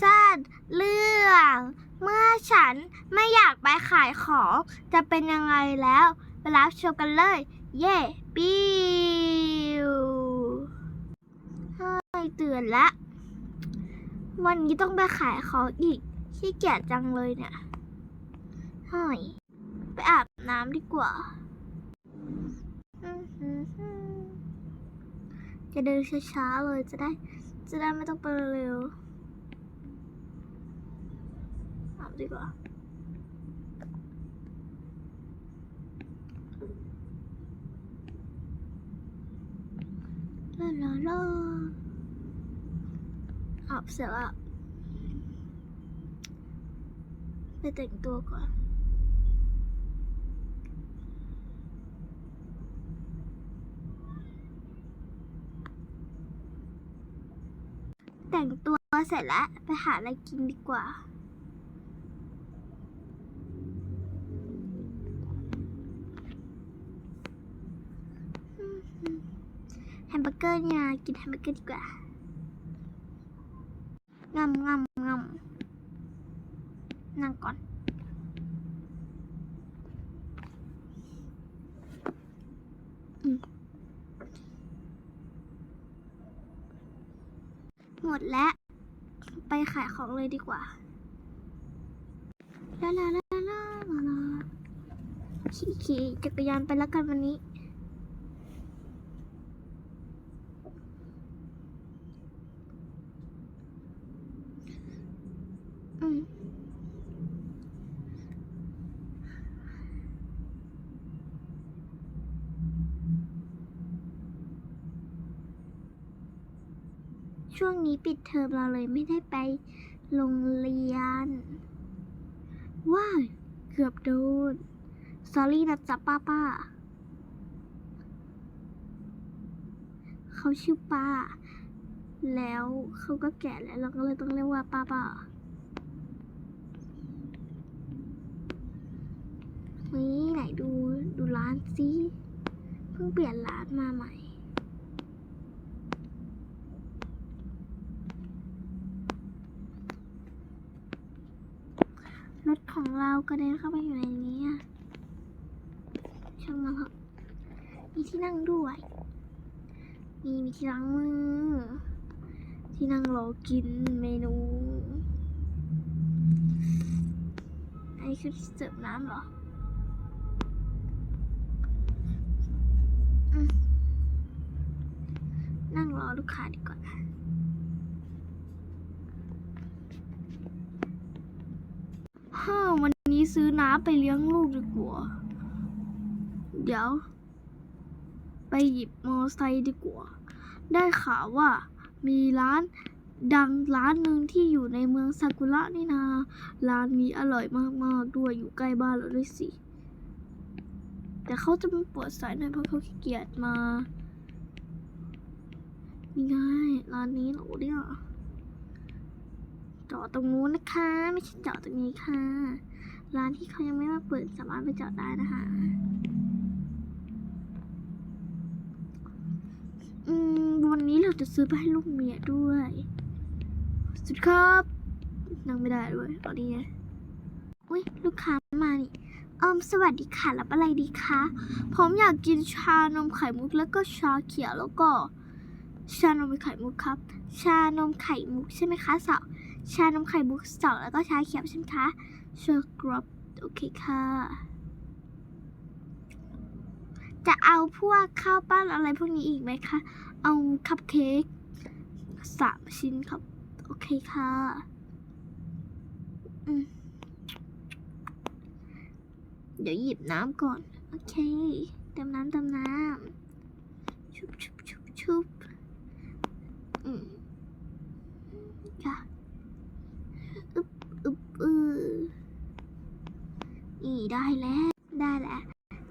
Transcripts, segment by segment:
สั้นเรื่อง เมื่อฉันไม่อยากไปขายของ จะเป็นยังไงแล้วไปรับชมกันเลย เย่ปิวเฮ้ยตื่นละวันนี้ต้องไปขายของอีกขี้เกียจจังเลยเนี่ยเฮ้ยไปอาบน้ำดีกว่า จะเดินช้าๆเลยจะได้ จะได้ไม่ต้องไปเร็วอาบ ดีกว่าลาลาลาอาบเสร็จแล้วไปแต่งตัวก่อนแต่งตัวเสร็จแล้ว ไปหาอะไรกินดีกว่า แฮมเบอร์เกอร์เนี่ยกินแฮมเบอร์เกอร์ดีกว่างำงำงำนั่งก่อนอืมหมดแล้ว ไปขายของเลยดีกว่าลาลาลาลาลาลาขี่ขี่จักรยานไปแล้วกันวันนี้ อืม ช่วงนี้ปิดเทอมเราเลยไม่ได้ไปโรงเรียน ว้ายเกือบโดน s อรี่นะจ๊ะป้าป้าเขาชื่อป้า แล้วเขาก็แก่แล้วเราก็เลยต้องเรียกว่าป้าป้านี่ไหนดูดูร้านสิ เพิ่งเปลี่ยนร้านมาใหม่ รถของเรากระเด็นเข้าไปอยู่ในนี้ช่างมันเถอะมีที่นั่งด้วย มีมีที่ล้างมือที่นั่งรอกินเมนูอันนี้คือเสิร์ฟน้ำเหรอนั่งรอลูกค้าดีกว่า ฮ่าวันนี้ซื้อน้ำไปเลี้ยงลูกดีกว่า เดี๋ยว ไปหยิบมอไซค์ดีกว่า ได้ข่าวว่ามีร้านดังร้านหนึ่งที่อยู่ในเมืองซากุระนี่นา ร้านนี้อร่อยมากๆด้วยอยู่ใกล้บ้านเราด้วยสิ แต่เขาจะมาเปิดสายหน่อยเพราะเขาขี้เกียจมานี่ไงร้านนี้เรอเนี่ย จอดตรงนู้นนะคะ ไม่ใช่จอดตรงนี้ค่ะ ร้านที่เขายังไม่มาเปิดสามารถไปจอดได้นะคะ อืมวันนี้เราจะซื้อไปให้ลูกเมียด้วย สุดครับนั่งไม่ได้ด้วยตอนนี้อุ้ยลูกค้ามานี่ออมสวัสดีค่ะ รับอะไรดีคะ ผมอยากกินชานมไข่มุกแล้วก็ชาเขียวแล้วก็ ชานมไข่มุกครับ ชานมไข่มุกใช่ไหมคะสาว ชานมไข่มุกสองแล้วก็ชาเขียวใช่ไหมคะชอร์กรอบโอเคค่ะ จะเอาพวกข้าวปั้นอะไรพวกนี้อีกไหมคะ เอาคัพเค้กสามชิ้นครับ โอเคค่ะเดี๋ยวหยิบน้ำก่อน โอเค เติมน้ำเติมน้ำชุบชุบชุบชุบอืมค่ะ อึบอึบอือ นี่ได้แล้ว ได้แล้ว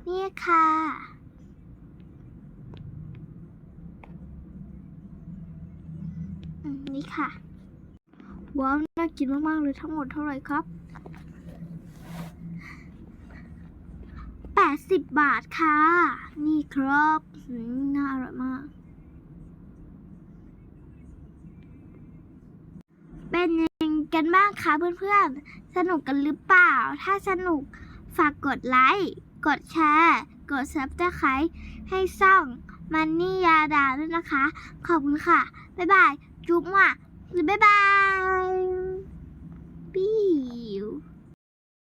นี่ค่ะอืมนี่ค่ะ ว้าว น่ากินมาก ๆ เลยทั้งหมดเท่าไหร่ครับแปดสิบบาทค่ะ นี่ครับน่าอร่อยมาก เป็นยังไงกันบ้างคะเพื่อน ๆ สนุกกันหรือเปล่า ถ้าสนุก ฝากกดไลค์ กดแชร์ กดซับสไครต์ให้ซ่องมันนี่ยาดาด้วยนะคะ ขอบคุณค่ะ บ๊ายบาย จุ๊บว่ะบ๊ายบาย ปี้